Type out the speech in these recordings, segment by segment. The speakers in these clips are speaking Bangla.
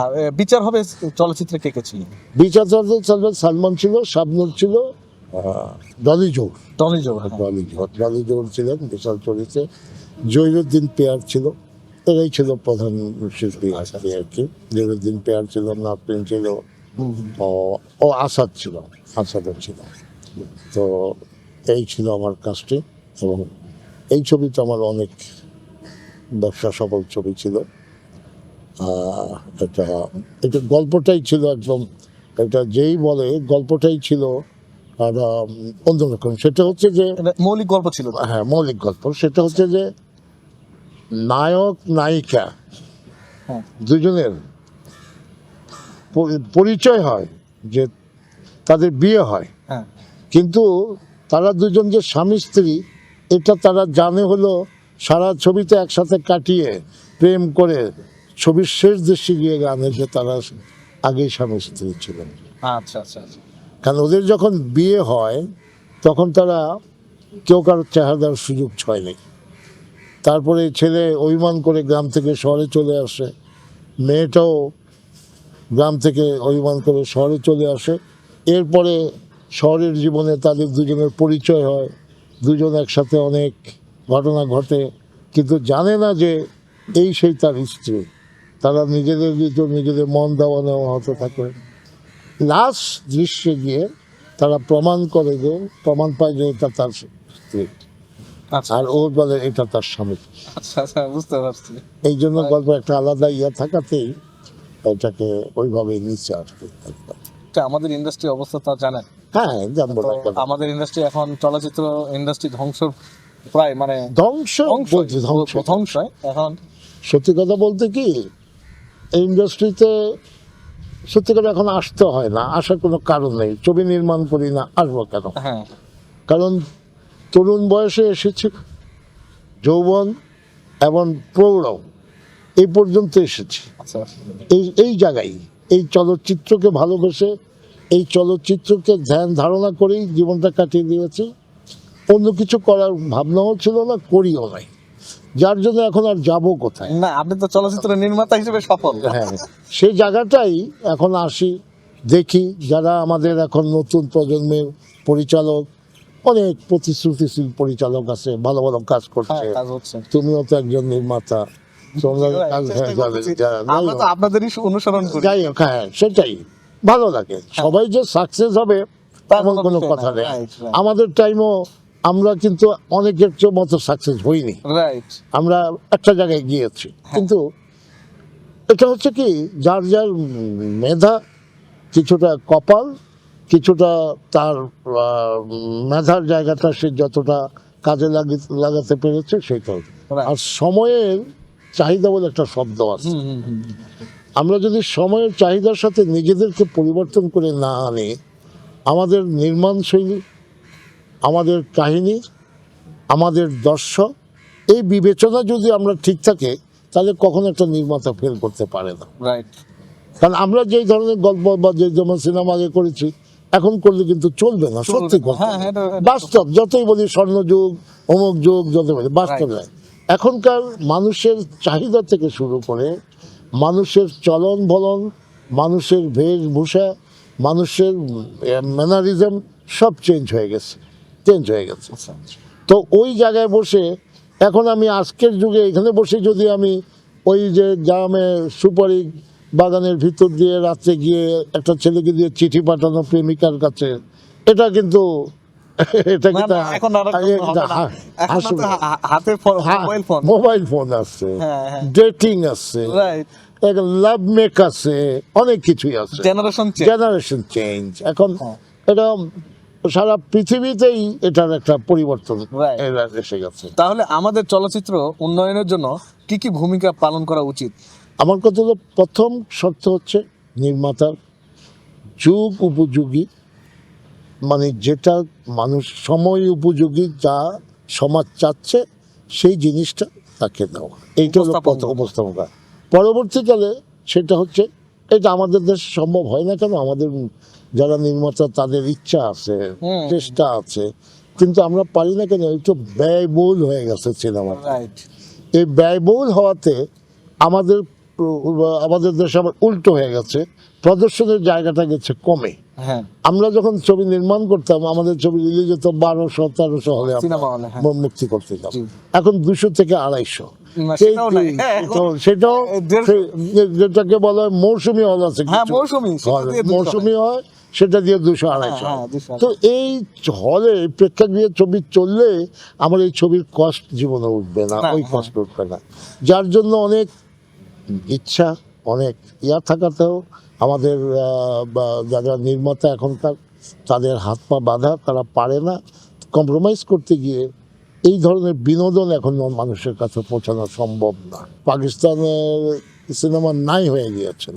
আর বিচার হবে চলচ্চিত্রে কে কে ছিল বিচার চন্দ্র সালমান ছিল শাবনুর ছিল ডলি জোর টনি জোর ডলি জোর ডলি জোর ছিলেন বিশাল চরিত্রে। জৈনুদ্দিন পেয়ার ছিল এরাই ছিল প্রধান শিল্পী আর কি জৈনুদ্দিন পেয়ার ছিল নাতরিন ছিল ও ও আসাদ ছিল আসাদও ছিল। তো এই ছিল আমার কাজটি এবং এই ছবিটা আমার অনেক ব্যবসা সফল ছবি ছিল। আহ, এটা গল্পটাই ছিল একদম এটা যেই বলে গল্পটাই ছিল আর অন্যরকম সেটা হচ্ছে যে মৌলিক গল্প ছিল হ্যাঁ মৌলিক গল্প। সেটা হচ্ছে যে নায়ক নায়িকা হ্যাঁ। দুজনের পরিচয় হয় যে তাদের বিয়ে হয়। হ্যাঁ। কিন্তু তারা দুজন যে স্বামী স্ত্রী এটা তারা জানে হলো সারা ছবিতে একসাথে কাটিয়ে প্রেম করে ছবির শেষ দৃশ্যে গিয়ে গান যে তারা আগেই স্বামী স্ত্রী ছিলেন। আচ্ছা আচ্ছা আচ্ছা। কারণ ওদের যখন বিয়ে হয় তখন তারা কেউ কারোর চেহারা দেওয়ার সুযোগ ছয়নি তারপরে ছেলে অভিমান করে গ্রাম থেকে শহরে চলে আসে। মেয়েটাও গ্রাম থেকে অভিমান করে শহরে চলে আসে। এরপরে শহরের জীবনে তাদের দুজনের পরিচয় হয়। দুজন একসাথে অনেক ঘটনা ঘটে। কিন্তু জানে না যে এই সেই তার স্ত্রী। তারা নিজেদের ভিতর নিজেদের মন দেওয়া নেওয়া হতে থাকে। লাস্ট দৃশ্যে গিয়ে তারা প্রমাণ করে যে প্রমাণ পায় যে এটা তার স্ত্রী আচ্ছা। আর ও বলে এটা তার স্বামী। আচ্ছা আচ্ছা বুঝতে পারছি। এই জন্য গল্প একটা আলাদা ইয়ে থাকাতেই এটাকে ওইভাবে নিচ্ছে আর কি আমাদের ইন্ডাস্ট্রি অবস্থা তা জানেন হ্যাঁ জানব আমাদের ইন্ডাস্ট্রি এখন চলচ্চিত্র ইন্ডাস্ট্রি ধ্বংস প্রায় মানে ধ্বংস ধ্বংস ধ্বংস। ধ্বংস এখন সত্যি কথা বলতে কি এই ইন্ডাস্ট্রিতে সত্যি কথা এখন আসতে হয় না আসার কোনো কারণ নেই। ছবি নির্মাণ করি না আসব কেন? হ্যাঁ। কারণ তরুণ বয়সে এসেছি যৌবন এবং প্রৌঢ় এই পর্যন্ত এসেছি। আচ্ছা। এই এই জায়গায় এই চলচ্চিত্রকে ভালোবেসে এই চলচ্চিত্রকে ধ্যান ধারণা করেই জীবনটা কাটিয়ে দিয়েছি। অন্য কিছু করার ভাবনাও ছিল না করিও নাই। যার জন্য এখন আর যাব কোথায়? না আপনি তো চলচ্চিত্র নির্মাতা হিসেবে সফল। হ্যাঁ সেই জায়গাটাই এখন আসি দেখি যারা আমাদের এখন নতুন প্রজন্মের পরিচালক অনেক প্রতিশ্রুতিশীল পরিচালক আছে ভালো ভালো কাজ হ্যাঁ করছে। তুমিও তো একজন নির্মাতা। হয়ে আপনাদেরই অনুসরণ করি। যাই হোক হ্যাঁ সেটাই। ভালো লাগে। সবাই যে সাকসেস হবে তার কোনো কথা নেই. আমাদের টাইমও আমরা কিন্তু অনেকের চেয়ে মতো সাকসেস হইনি। আমরা একটা জায়গায় গিয়েছি। কিন্তু এটা হচ্ছে কি যার যার মেধা কিছুটা কপাল কিছুটা তার মেধার জায়গাটা সে যতটা কাজে লাগি- লাগাতে পেরেছে সেটাই Right. আর সময়ের চাহিদা বলে একটা শব্দ আছে। আমরা যদি সময়ের চাহিদার সাথে নিজেদেরকে পরিবর্তন করে না আনি আমাদের নির্মাণ শৈলী আমাদের কাহিনী আমাদের দর্শক এই বিবেচনা যদি আমরা ঠিক থাকে তাহলে কখনো একটা নির্মাতা ফেল করতে পারে না। রাইট কারণ আমরা যেই ধরনের গল্প বা যে যেমন সিনেমা আগে করেছি এখন করলে কিন্তু চলবে না সত্যি কথা। হ্যাঁ, হ্যাঁ, বাস্তব যতই বলি স্বর্ণযুগ অমুক যুগ যত বলি বাস্তব. নয়। এখনকার মানুষের চাহিদা থেকে শুরু করে মানুষের চলন বলন মানুষের বেশভূষা মানুষের ম্যানারিজম সব চেঞ্জ হয়ে গেছে। চেঞ্জ হয়ে গেছে। তো ওই জায়গায় বসে এখন আমি আজকের যুগে এখানে বসে যদি আমি ওই যে গ্রামে সুপারি বাগানের ভিতর দিয়ে রাত্রে গিয়ে একটা ছেলেকে দিয়ে চিঠি পাঠানো প্রেমিকার কাছে এটা কিন্তু এটা কিন্তু হাতে মোবাইল ফোন। আছে হ্যাঁ, হ্যাঁ। ডেটিং আছে রাইট লাভ মেক আছে অনেক কিছুই আছে। জেনারেশন জেনারেশন চেঞ্জ এখন হ্যাঁ। এটা সারা পৃথিবীতেই এটার একটা পরিবর্তন এসে গেছে। তাহলে আমাদের চলচ্চিত্র উন্নয়নের জন্য কি কি ভূমিকা পালন করা উচিত? আমার কথা হলো প্রথম শর্ত হচ্ছে নির্মাতার যুগ উপযোগী মানে যেটা মানুষ সময় উপযোগী যা সমাজ চাচ্ছে সেই জিনিসটা তাকে দেওয়া। এইটা হলো প্রথম উপস্থাপন পরবর্তীকালে সেটা হচ্ছে এটা আমাদের দেশে সম্ভব হয় না কেন? আমাদের যারা নির্মাতা তাদের ইচ্ছা আছে চেষ্টা আছে। কিন্তু আমরা পারি না কেন? একটু ব্যয়বহুল হয়ে গেছে সিনেমা। এই ব্যয়বহুল হওয়াতে আমাদের আমাদের দেশে আবার উল্টো হয়ে গেছে। প্রদর্শনের জায়গাটা গেছে কমে। আমরা যখন ছবি নির্মাণ করতাম আমাদের ছবি রিলিজ হতো বারোশো তেরোশো হলে হ্যাঁ মুক্তি করতে জি। এখন দুশো থেকে আড়াইশো সেটাও। হ্যাঁ, যেটাকে বলা হয় মৌসুমী হল আছে হ্যাঁ মৌসুমি হয় সেটা দিয়ে দুশো আড়াইশো হ্যাঁ, হয়। তো এই হলে প্রেক্ষাগৃহে ছবি চললে আমার এই ছবির কষ্ট জীবনে উঠবে না ওই হ্যাঁ। কষ্ট উঠবে না যার জন্য অনেক ইচ্ছা অনেক ইয়া থাকাতেও আমাদের যারা নির্মাতা এখনকার তাদের হাত পা বাঁধা তারা পারে না। কম্প্রোমাইজ করতে গিয়ে এই ধরনের বিনোদন এখন মানুষের কাছে পৌঁছানো সম্ভব না। পাকিস্তানের সিনেমা নাই হয়ে গিয়েছিল।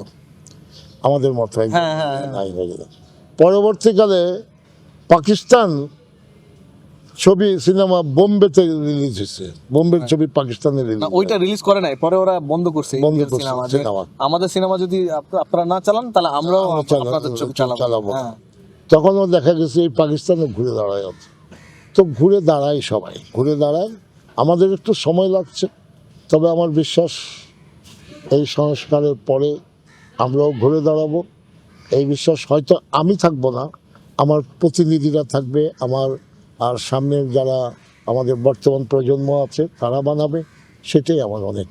আমাদের মতো হ্যাঁ, হ্যাঁ, হ্যাঁ। নাই হয়ে গেল পরবর্তীকালে পাকিস্তান ছবি সিনেমা বোম্বেতে রিলিজ হয়েছে। বোম্বের ছবি পাকিস্তানে না রিলিজ ওইটা রিলিজ করে নাই পরে ওরা বন্ধ করছে বন্ধ করছে সিনেমা আমাদের সিনেমা যদি আপ- আপনারা না চালান তাহলে আমরাও আপনাদের ছবি চালাবো। হ্যাঁ। তখনও দেখা গেছে এই পাকিস্তানে ঘুরে দাঁড়ায়। তো ঘুরে দাঁড়ায় সবাই। ঘুরে দাঁড়ায়। আমাদের একটু সময় লাগছে। তবে আমার বিশ্বাস এই সংস্কারের পরে আমরাও ঘুরে দাঁড়াবো। এই বিশ্বাস হয়তো আমি থাকব না। আমার প্রতিনিধিরা থাকবে আমার আর সামনের যারা আমাদের বর্তমান প্রজন্ম আছে তারা বানাবে সেটাই আমার অনেক।